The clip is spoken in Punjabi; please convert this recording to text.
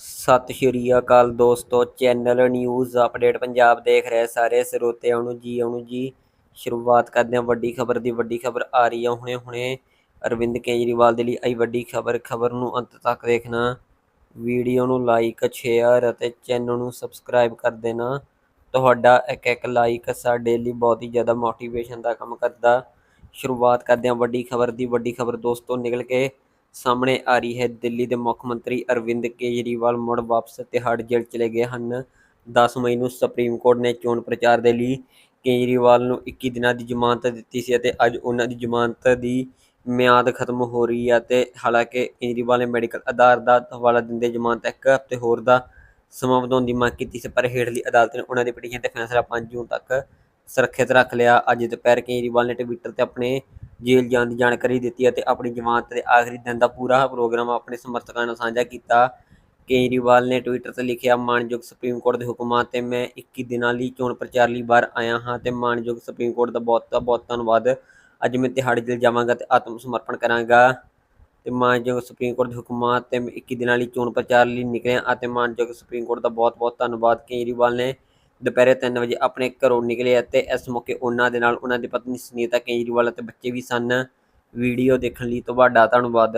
ਸਤਿ ਸ਼੍ਰੀ ਅਕਾਲ ਦੋਸਤੋ, ਚੈਨਲ ਨਿਊਜ਼ ਅਪਡੇਟ ਪੰਜਾਬ ਦੇਖ ਰਹੇ ਸਾਰੇ ਸਰੋਤਿਆਂ ਨੂੰ ਜੀ ਆਉਣ ਜੀ। ਸ਼ੁਰੂਆਤ ਕਰਦੇ ਹਾਂ ਵੱਡੀ ਖਬਰ ਦੀ, ਵੱਡੀ ਖਬਰ ਆ ਰਹੀ ਹੈ ਹੁਣੇ ਹੁਣੇ। ਅਰਵਿੰਦ ਕੇਜਰੀਵਾਲ ਦੇ ਲਈ ਆਈ ਵੱਡੀ ਖਬਰ ਖਬਰ ਨੂੰ ਅੰਤ ਤੱਕ ਦੇਖਣਾ। ਵੀਡੀਓ ਨੂੰ ਲਾਈਕ ਸ਼ੇਅਰ ਅਤੇ ਚੈਨਲ ਨੂੰ ਸਬਸਕ੍ਰਾਈਬ ਕਰ ਦੇਣਾ। ਤੁਹਾਡਾ ਇੱਕ ਇੱਕ ਲਾਈਕ ਸਾਡੇ ਲਈ ਬਹੁਤ ਹੀ ਜ਼ਿਆਦਾ ਮੋਟੀਵੇਸ਼ਨ ਦਾ ਕੰਮ ਕਰਦਾ। ਸ਼ੁਰੂਆਤ ਕਰਦੇ ਹਾਂ ਵੱਡੀ ਖਬਰ ਦੀ, ਵੱਡੀ ਖਬਰ ਦੋਸਤੋ ਨਿਕਲ ਕੇ ਸਾਹਮਣੇ ਆ ਰਹੀ ਹੈ। ਦਿੱਲੀ ਦੇ ਮੁੱਖ ਮੰਤਰੀ ਅਰਵਿੰਦ ਕੇਜਰੀਵਾਲ ਮੁੜ ਵਾਪਸ ਤਿਹਾੜ ਜੇਲ੍ਹ ਚਲੇ ਗਏ ਹਨ। 10 ਮਈ ਨੂੰ ਸੁਪਰੀਮ ਕੋਰਟ ਨੇ ਚੋਣ ਪ੍ਰਚਾਰ ਦੇ ਲਈ ਕੇਜਰੀਵਾਲ ਨੂੰ 21 ਦਿਨਾਂ ਦੀ ਜ਼ਮਾਨਤ ਦਿੱਤੀ ਸੀ ਅਤੇ ਅੱਜ ਉਹਨਾਂ ਦੀ ਜ਼ਮਾਨਤ ਦੀ ਮਿਆਦ ਖਤਮ ਹੋ ਰਹੀ ਹੈ ਤੇ ਹਾਲਾਂਕਿ ਕੇਜਰੀਵਾਲ ਨੇ ਮੈਡੀਕਲ ਆਧਾਰ ਦਾ ਹਵਾਲਾ ਦਿੰਦੇ ਜ਼ਮਾਨਤ ਇੱਕ ਹਫ਼ਤੇ ਹੋਰ ਦਾ ਸਮਾਂ ਵਧਾਉਣ ਦੀ ਮੰਗ ਕੀਤੀ ਸੀ, ਪਰ ਹੇਠਲੀ ਅਦਾਲਤ ਨੇ ਉਹਨਾਂ ਦੀ ਪਟੀਸ਼ਨ ਤੇ ਫੈਸਲਾ 5 ਜੂਨ ਤੱਕ ਸੁਰੱਖਿਅਤ ਰੱਖ ਲਿਆ। ਅੱਜ ਦੁਪਹਿਰ ਕੇਜਰੀਵਾਲ ਨੇ ਟਵਿੱਟਰ ਤੇ ਆਪਣੇ ਜੇਲ੍ਹ ਜਾਣ ਦੀ ਜਾਣਕਾਰੀ ਦਿੱਤੀ ਅਤੇ ਆਪਣੀ ਜ਼ਮਾਨਤ ਦੇ ਆਖਰੀ ਦਿਨ ਦਾ ਪੂਰਾ ਪ੍ਰੋਗਰਾਮ ਆਪਣੇ ਸਮਰਥਕਾਂ ਨਾਲ ਸਾਂਝਾ ਕੀਤਾ। ਕੇਜਰੀਵਾਲ ਨੇ ਟਵਿੱਟਰ ਤੇ ਲਿਖਿਆ, ਮਾਨਯੋਗ ਸੁਪਰੀਮ ਕੋਰਟ ਦੇ ਹੁਕਮਾਂ ਤੇ ਮੈਂ 21 ਦਿਨਾਂ ਲਈ ਚੋਣ ਪ੍ਰਚਾਰ ਲਈ ਬਾਹਰ ਆਇਆ ਹਾਂ ਤੇ ਮਾਨਯੋਗ ਸੁਪਰੀਮ ਕੋਰਟ ਦਾ ਬਹੁਤ ਬਹੁਤ ਧੰਨਵਾਦ। ਅੱਜ ਮੈਂ ਤਿਹਾੜੀ ਜੇਲ੍ਹ ਜਾਵਾਂਗਾ ਤੇ ਆਤਮ ਸਮਰਪਣ ਕਰਾਂਗਾ। ਤੇ ਮਾਨਯੋਗ ਸੁਪਰੀਮ ਕੋਰਟ ਦੇ ਹੁਕਮਾਂ ਤੇ ਮੈਂ 21 ਦਿਨਾਂ ਲਈ ਚੋਣ ਪ੍ਰਚਾਰ ਲਈ ਨਿਕਲਿਆ ਅਤੇ ਮਾਨਯੋਗ ਸੁਪਰੀਮ ਕੋਰਟ ਦਾ ਬਹੁਤ ਬਹੁਤ ਧੰਨਵਾਦ। ਕੇਜਰੀਵਾਲ ਨੇ ਦੁਪਹਿਰੇ 3 ਵਜੇ ਆਪਣੇ ਘਰੋਂ ਨਿਕਲੇ ਅਤੇ ਇਸ ਮੌਕੇ ਉਹਨਾਂ ਦੇ ਨਾਲ ਉਹਨਾਂ ਦੀ ਪਤਨੀ ਸੁਨੀਤਾ ਕੇਜਰੀਵਾਲ ਅਤੇ ਬੱਚੇ ਵੀ ਸਨ। ਵੀਡੀਓ ਦੇਖਣ ਲਈ ਤੁਹਾਡਾ ਧੰਨਵਾਦ।